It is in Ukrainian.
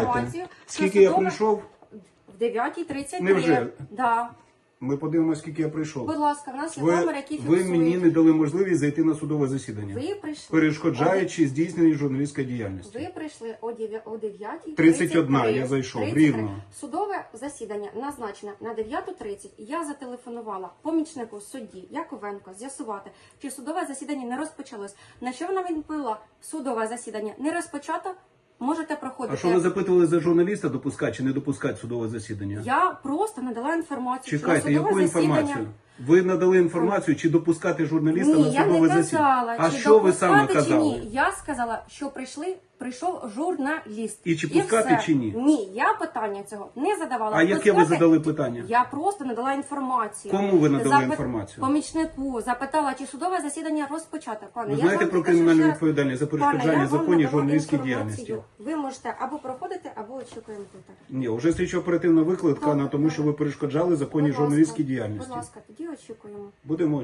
інформацію. Скільки я прийшов, В 9.33. Невже? Да. ми подивимося, скільки я прийшов. Будь ласка, в нас є Ви, номер, який ви фіксує. мені не дали можливість зайти на судове засідання, Ви прийшли. перешкоджаючи здійсненню журналістської діяльності. Ви прийшли о 9 о 9 31 я зайшов, рівно. Судове засідання назначене на 9.30. Я зателефонувала помічнику судді Яковенко з'ясувати, чи судове засідання не розпочалось. На що вона відповіла? Судове засідання не розпочато. Можете проходити. А що ви запитували за журналіста допускати чи не допускати судове засідання? Я просто надала інформацію. що на Чекайте, судове яку засідання- інформацію? Ви надали інформацію, чи допускати журналіста Ні, на я судове не засідання? казала, А чи що ви саме допускати, чи ні. Я сказала, що прийшли, прийшов журналіст. І чи пускати, все. чи ні? Ні, я питання цього не задавала. А яке ви Пускати- задали питання? Я просто надала інформацію. Кому ви надали Запит- інформацію? Помічнику запитала, чи судове засідання розпочато. Пане, Ви я знаєте вам про покажу кримінальну раз. відповідальність за Пане, я перешкоджання вам законів надала журналістській інформацію. діяльності? Ви можете або проходити, або очікуємо тут. Ні, вже слідчо оперативна викликана, Добре, тому що ви перешкоджали законній Будь ласка, журналістській діяльності. Будь ласка, тоді очікуємо. Будемо